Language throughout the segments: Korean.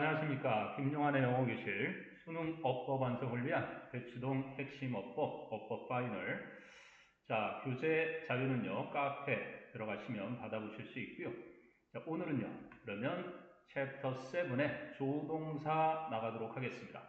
안녕하십니까. 김용환의 영어교실 수능 어법 완성을 위한 대치동 핵심 어법, 어법 파이널. 자, 교재 자료는요, 카페 들어가시면 받아보실 수 있고요. 자, 오늘은요, 그러면 챕터 7의 조동사 나가도록 하겠습니다.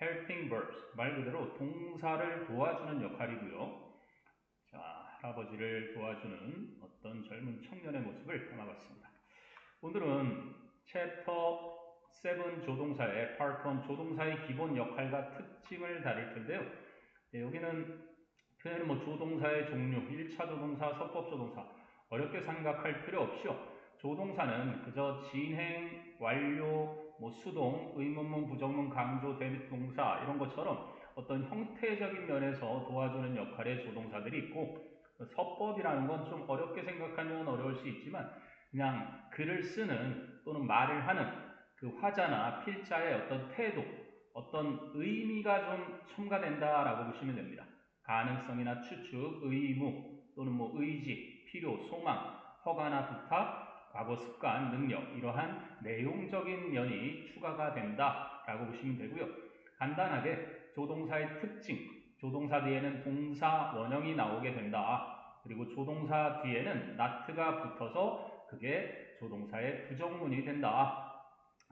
helping verbs, 말 그대로 동사를 도와주는 역할이고요. 자, 할아버지를 도와주는 어떤 젊은 청년의 모습을 담아봤습니다. 오늘은 챕터 7 조동사의 1 조동사의 기본 역할과 특징을 다룰 텐데요. 네, 여기는 표현은 뭐 조동사의 종류, 1차 조동사, 서법 조동사 어렵게 생각할 필요 없이요. 조동사는 그저 진행, 완료, 뭐 수동, 의문문, 부정문, 강조, 대립 동사 이런 것처럼 어떤 형태적인 면에서 도와주는 역할의 조동사들이 있고 서법이라는 건 좀 어렵게 생각하면 어려울 수 있지만 그냥 글을 쓰는 또는 말을 하는 그 화자나 필자의 어떤 태도, 어떤 의미가 좀 첨가된다라고 보시면 됩니다. 가능성이나 추측, 의무 또는 뭐 의지, 필요, 소망, 허가나 부탁, 과거 습관, 능력 이러한 내용적인 면이 추가가 된다라고 보시면 되고요. 간단하게 조동사의 특징, 조동사 뒤에는 동사 원형이 나오게 된다. 그리고 조동사 뒤에는 나트가 붙어서 그게 조동사의 부정문이 된다.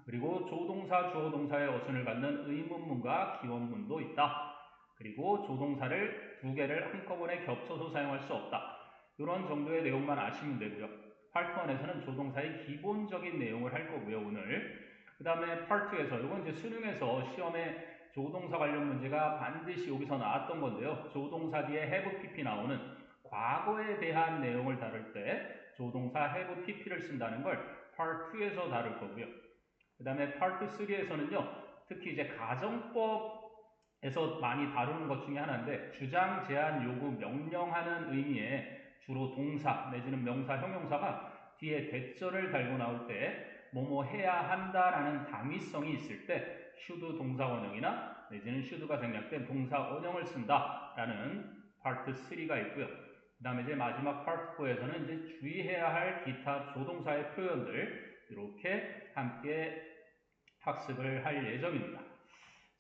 그리고 조동사, 주어동사의 어순을 갖는 의문문과 기원문도 있다. 그리고 조동사를 두 개를 한꺼번에 겹쳐서 사용할 수 없다. 이런 정도의 내용만 아시면 되고요. 파트 1에서는 조동사의 기본적인 내용을 할 거고요, 오늘. 그 다음에 파트 2에서, 이건 이제 수능에서 시험에 조동사 관련 문제가 반드시 여기서 나왔던 건데요. 조동사 뒤에 have pp 나오는 과거에 대한 내용을 다룰 때 조동사 have pp를 쓴다는 걸 파트 2에서 다룰 거고요. 그 다음에 파트 3에서는요, 특히 이제 가정법에서 많이 다루는 것 중에 하나인데, 주장, 제한, 요구, 명령하는 의미의 주로 동사 내지는 명사, 형용사가 뒤에 대절을 달고 나올 때, 뭐뭐 해야 한다라는 당위성이 있을 때, should 동사 원형이나 내지는 should가 생략된 동사 원형을 쓴다라는 파트 3가 있고요. 그 다음에 이제 마지막 파트 4에서는 이제 주의해야 할 기타 조동사의 표현들, 이렇게 함께 학습을 할 예정입니다.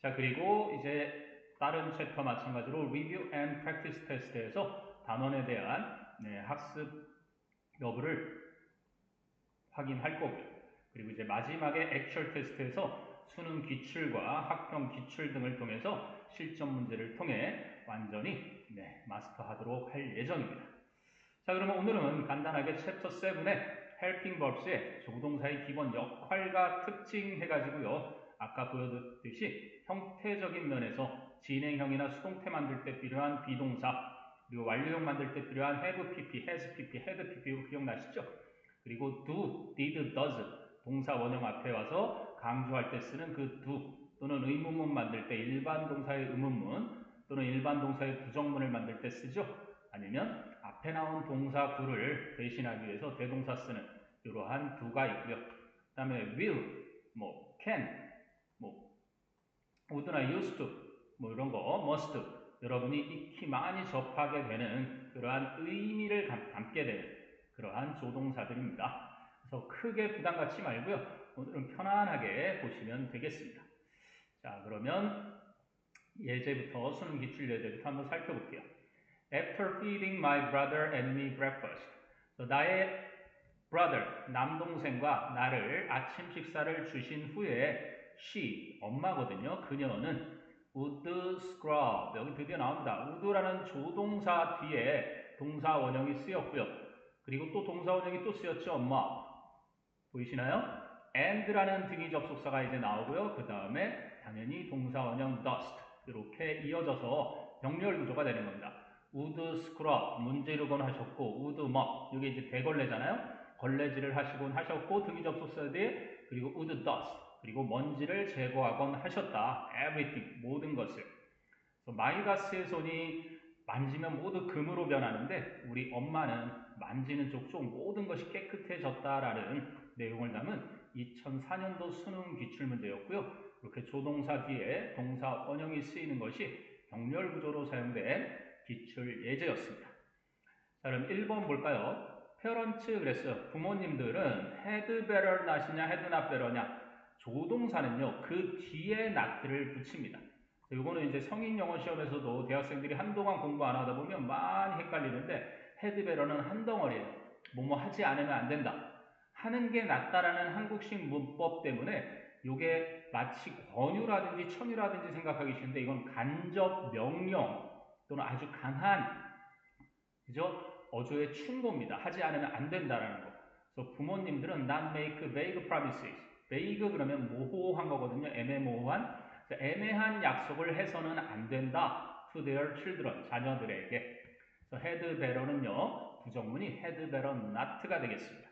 자, 그리고 이제 다른 챕터 마찬가지로 Review and Practice 테스트에서 단원에 대한 네, 학습 여부를 확인할 거고요. 그리고 이제 마지막에 액츄얼 테스트에서 수능 기출과 학평 기출 등을 통해서 실전 문제를 통해 완전히 네, 마스터하도록 할 예정입니다. 자, 그러면 오늘은 간단하게 챕터 7의 helping verbs의 조동사의 기본 역할과 특징 해가지고요. 아까 보여드렸듯이 형태적인 면에서 진행형이나 수동태 만들 때 필요한 비동사 그리고 완료형 만들 때 필요한 have pp, has pp, had pp 이거 기억나시죠? 그리고 do, did, does 동사 원형 앞에 와서 강조할 때 쓰는 그 do 또는 의문문 만들 때 일반 동사의 의문문 또는 일반 동사의 부정문을 만들 때 쓰죠. 아니면 앞에 나온 동사 구를 대신하기 위해서 대동사 쓰는 이러한 두가 있고요. 그 다음에 will, 뭐 can, 뭐 would나 used to, 뭐 이런 거 must 여러분이 익히 많이 접하게 되는 그러한 의미를 담게 되는 그러한 조동사들입니다. 그래서 크게 부담 갖지 말고요. 오늘은 편안하게 보시면 되겠습니다. 자, 그러면 예제부터 수능 기출 예제부터 한번 살펴볼게요. After feeding my brother and me breakfast. 나의 brother, 남동생과 나를 아침 식사를 주신 후에 she, 엄마거든요. 그녀는 would scrub. 여기 드디어 나옵니다. would라는 조동사 뒤에 동사 원형이 쓰였고요. 그리고 또 동사 원형이 또 쓰였죠. 엄마. 보이시나요? and라는 등위 접속사가 이제 나오고요. 그 다음에 당연히 동사 원형 dust. 이렇게 이어져서 병렬 구조가 되는 겁니다. Would scrub 문제르건 하셨고 would mop 이게 이제 대걸레잖아요. 걸레질을 하시곤 하셨고 등위 접속사 뒤에 그리고 would dust 그리고 먼지를 제거하곤 하셨다. everything 모든 것을. 마이다스의 손이 만지면 모두 금으로 변하는데 우리 엄마는 만지는 족족 모든 것이 깨끗해졌다라는 내용을 담은 2004년도 수능 기출문제였고요. 이렇게 조동사 뒤에 동사 원형이 쓰이는 것이 병렬 구조로 사용된 기출 예제였습니다. 자, 그럼 1번 볼까요? 페런츠 그랬어요. 부모님들은 헤드 베럴 나시냐 헤드 나 베러냐 조동사는요, 그 뒤에 not를 붙입니다. 이거는 이제 성인 영어 시험에서도 대학생들이 한동안 공부 안 하다 보면 많이 헷갈리는데 헤드베러는 한 덩어리예요. 뭐뭐 하지 않으면 안 된다. 하는 게 낫다라는 한국식 문법 때문에 이게 마치 권유라든지 첨유라든지 생각하기 쉬운데 이건 간접 명령 또는 아주 강한 그죠? 어조의 충고입니다. 하지 않으면 안 된다라는 거. 그래서 부모님들은 not make vague promises. vague 그러면 모호한 거거든요. 애매모호한. 애매한 약속을 해서는 안 된다. to their children. 자녀들에게. 그래서 had better는요. 부정문이 had better not가 되겠습니다.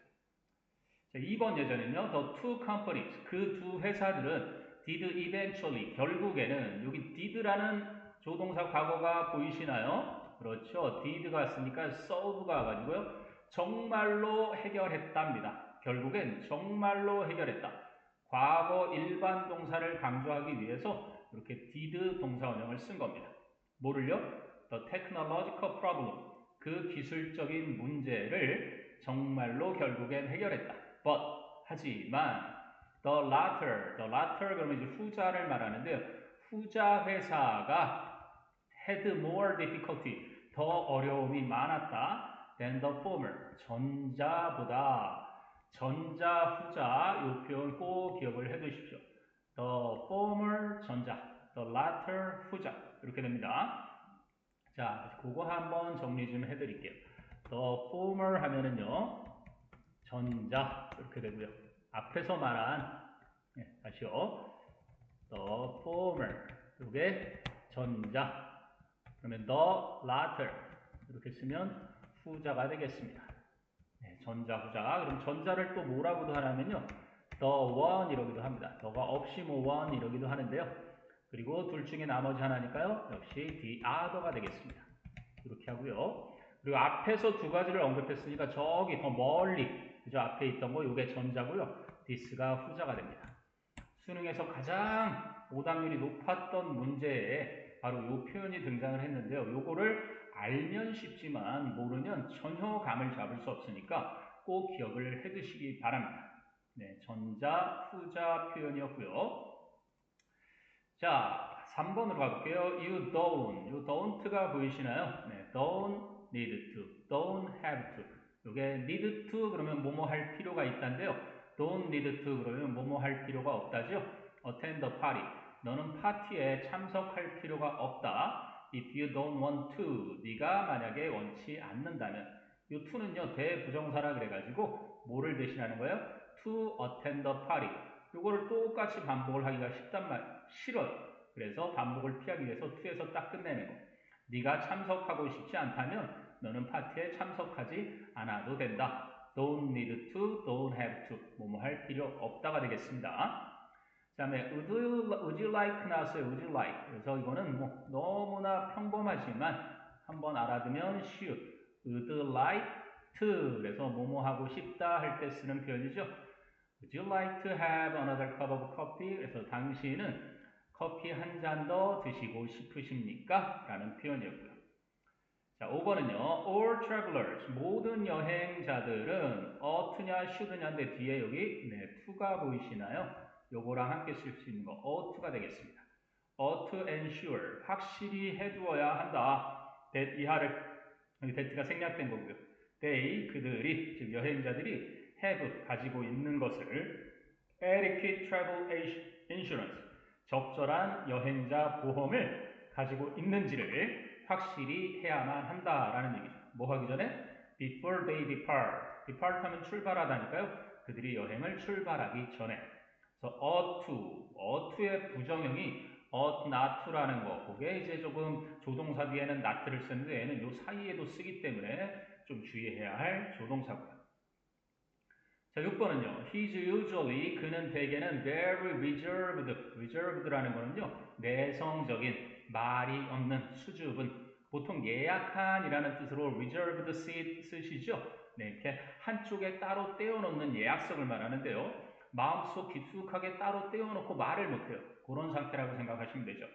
자, 2번 예전은요. the two companies. 그 두 회사들은 did eventually. 결국에는 여기 did라는 조동사 과거가 보이시나요? 그렇죠. did가 쓰니까 solve가 가지고요. 정말로 해결했답니다. 결국엔 정말로 해결했다. 과거 일반 동사를 강조하기 위해서 이렇게 did 동사 원형을 쓴 겁니다. 뭐를요? The technological problem. 그 기술적인 문제를 정말로 결국엔 해결했다. But 하지만 the latter, the latter 그러면 이제 후자를 말하는데요. 후자 회사가 had more difficulty, 더 어려움이 많았다 than the former, 전자보다 전자, 후자 이 표현 꼭 기억을 해 두십시오. the former 전자, the latter 후자 이렇게 됩니다. 자, 그거 한번 정리 좀 해드릴게요. the former 하면은요 전자 이렇게 되고요. 앞에서 말한 네, 다시요. the former 이게 전자 그러면 the latter 이렇게 쓰면 후자가 되겠습니다. 네, 전자 후자 그럼 전자를 또 뭐라고도 하냐면요 the one 이러기도 합니다. 더가 없이 뭐 one 이러기도 하는데요. 그리고 둘 중에 나머지 하나니까요 역시 the other가 되겠습니다. 이렇게 하고요. 그리고 앞에서 두 가지를 언급했으니까 저기 더 멀리 그죠 앞에 있던 거 이게 전자고요. this가 후자가 됩니다. 수능에서 가장 오답률이 높았던 문제에 바로 이 표현이 등장을 했는데요. 요거를 알면 쉽지만 모르면 전혀 감을 잡을 수 없으니까 꼭 기억을 해 두시기 바랍니다. 네, 전자, 후자 표현이었고요. 자, 3번으로 가볼게요. You don't, you don't가 보이시나요? 네, don't need to, don't have to. 요게 need to 그러면 뭐뭐 할 필요가 있다인데요. don't need to 그러면 뭐뭐 할 필요가 없다죠. attend the party. 너는 파티에 참석할 필요가 없다. If you don't want to, 네가 만약에 원치 않는다면 이 to는요 대부정사라 그래가지고 뭐를 대신하는 거예요? To attend the party. 이거를 똑같이 반복을 하기가 쉽단 말, 싫어요. 그래서 반복을 피하기 위해서 to에서 딱 끝내는 거. 네가 참석하고 싶지 않다면 너는 파티에 참석하지 않아도 된다. Don't need to, don't have to. 뭐뭐 할 필요 없다가 되겠습니다. 그 다음에 would you, would you like 나왔어요. would you like. 그래서 이거는 뭐 너무나 평범하지만 한번 알아두면 쉬운. would like to. 그래서 뭐뭐 하고 싶다 할 때 쓰는 표현이죠. would you like to have another cup of coffee? 그래서 당신은 커피 한 잔 더 드시고 싶으십니까? 라는 표현이었고요. 자, 5번은요. All travelers, 모든 여행자들은 ought냐, should냐인데 뒤에 여기 네, to가 보이시나요? 요거랑 함께 쓸 수 있는 거 ought가 되겠습니다. ought to ensure, 확실히 해두어야 한다. that 이하를, 여기 that가 생략된 거고요. they, 그들이, 즉 여행자들이 have, 가지고 있는 것을 adequate travel insurance, 적절한 여행자 보험을 가지고 있는지를 확실히 해야만 한다라는 얘기죠. 뭐 하기 전에 before they depart. depart 하면 출발하다니까요. 그들이 여행을 출발하기 전에. 그래서 ought to의 부정형이 ought not to라는 거. 그게 이제 조금 조동사 뒤에는 not를 쓰는데 얘는 요 사이에도 쓰기 때문에 좀 주의해야 할 조동사고요. 자, 6번은요. He's usually 그는 대개는 very reserved. reserved라는 거는요. 내성적인 말이 없는 수줍은 보통 예약한이라는 뜻으로 reserved seat 쓰시죠. 네, 이렇게 한쪽에 따로 떼어놓는 예약석을 말하는데요. 마음속 깊숙하게 따로 떼어놓고 말을 못해요. 그런 상태라고 생각하시면 되죠.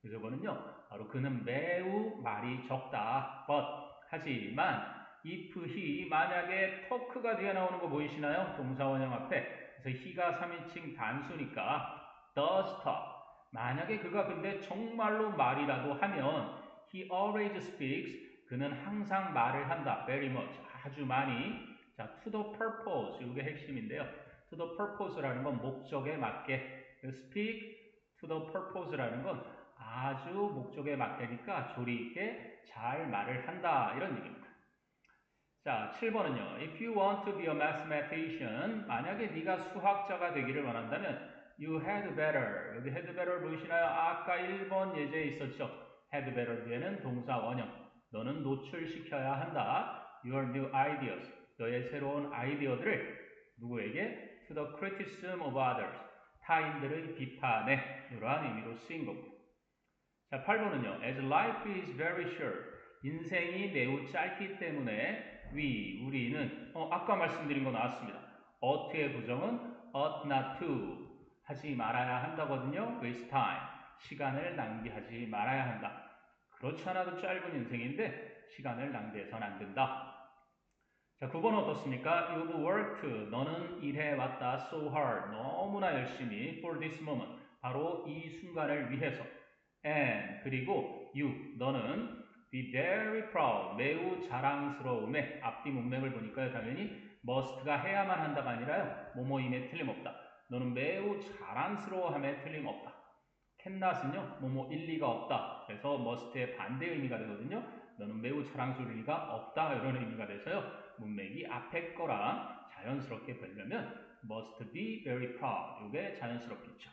그래서 이거는요. 바로 그는 매우 말이 적다. but 하지만 if he 만약에 talk가 뒤에 나오는 거 보이시나요? 동사 원형 앞에 그래서 he가 3인칭 단수니까 does talk. 만약에 그가 근데 정말로 말이라도 하면 he always speaks. 그는 항상 말을 한다. very much. 아주 많이. 자, to the purpose. 이게 핵심인데요. To the purpose라는 건 목적에 맞게. speak to the purpose라는 건 아주 목적에 맞게니까 조리 있게 잘 말을 한다. 이런 얘기입니다. 자, 7번은요. If you want to be a mathematician, 만약에 네가 수학자가 되기를 원한다면 you had better. 여기 had better 보이시나요? 아까 1번 예제에 있었죠. had better 뒤에는 동사 원형. 너는 노출시켜야 한다. Your new ideas. 너의 새로운 아이디어들을 누구에게? To the criticism of others. 타인들의 비판에 이러한 의미로 쓰인 겁니다. 자, 8번은요. As life is very short. 인생이 매우 짧기 때문에 we, 우리는 어, 아까 말씀드린 거 나왔습니다. ough트의 부정은 ought not to 하지 말아야 한다거든요. waste time. 시간을 낭비하지 말아야 한다. 그렇지 않아도 짧은 인생인데 시간을 낭비해서는 안 된다. 자, 9번 어떻습니까? You've worked. 너는 일해왔다. So hard. 너무나 열심히. For this moment. 바로 이 순간을 위해서. And 그리고 you. 너는 be very proud. 매우 자랑스러움에 앞뒤 문맥을 보니까요. 당연히 must가 해야만 한다가 아니라요. 뭐뭐임에 틀림없다. 너는 매우 자랑스러워함에 틀림없다. 캔낫은요, 뭐뭐 일리가 없다. 그래서 must의 반대 의미가 되거든요. 너는 매우 자랑스러울 리가 없다. 이런 의미가 돼서요. 문맥이 앞에 거랑 자연스럽게 되려면 must be very proud. 이게 자연스럽겠죠.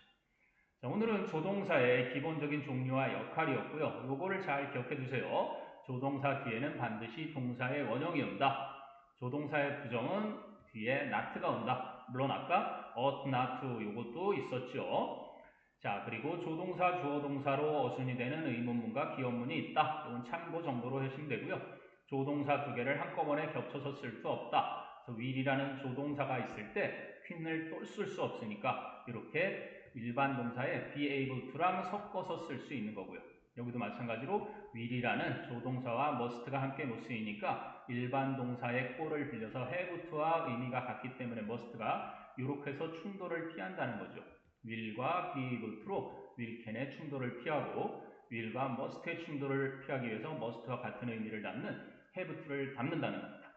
자, 오늘은 조동사의 기본적인 종류와 역할이었고요. 요거를 잘 기억해 두세요. 조동사 뒤에는 반드시 동사의 원형이 온다. 조동사의 부정은 뒤에 not가 온다. 물론 아까 ought not 요것도 있었죠. 자, 그리고 조동사, 주어동사로 어순이 되는 의문문과 기원문이 있다. 이건 참고 정도로 하시면 되고요. 조동사 두 개를 한꺼번에 겹쳐서 쓸 수 없다. 그래서 will이라는 조동사가 있을 때 퀸을 또쓸수 없으니까 이렇게 일반 동사에 be able to랑 섞어서 쓸 수 있는 거고요. 여기도 마찬가지로 will이라는 조동사와 must가 함께 못 쓰이니까 일반 동사의 꼴을 빌려서 have to와 의미가 같기 때문에 must가 이렇게 해서 충돌을 피한다는 거죠. will과 be able to로 will can의 충돌을 피하고 will과 must의 충돌을 피하기 위해서 must와 같은 의미를 담는 to를 담는다는 겁니다.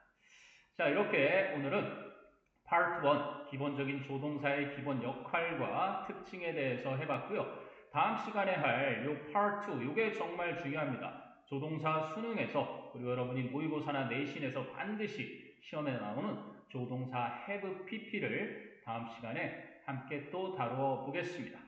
자, 이렇게 오늘은 Part 1 기본적인 조동사의 기본 역할과 특징에 대해서 해봤고요. 다음 시간에 할요 Part 2 요게 정말 중요합니다. 조동사 수능에서 그리고 여러분이 모의고사나 내신에서 반드시 시험에 나오는 조동사 have pp를 다음 시간에 함께 또 다루어 보겠습니다.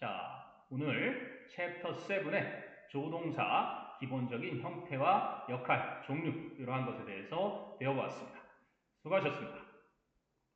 자, 오늘 챕터 7의 조동사 기본적인 형태와 역할, 종류 이러한 것에 대해서 배워보았습니다. 수고하셨습니다.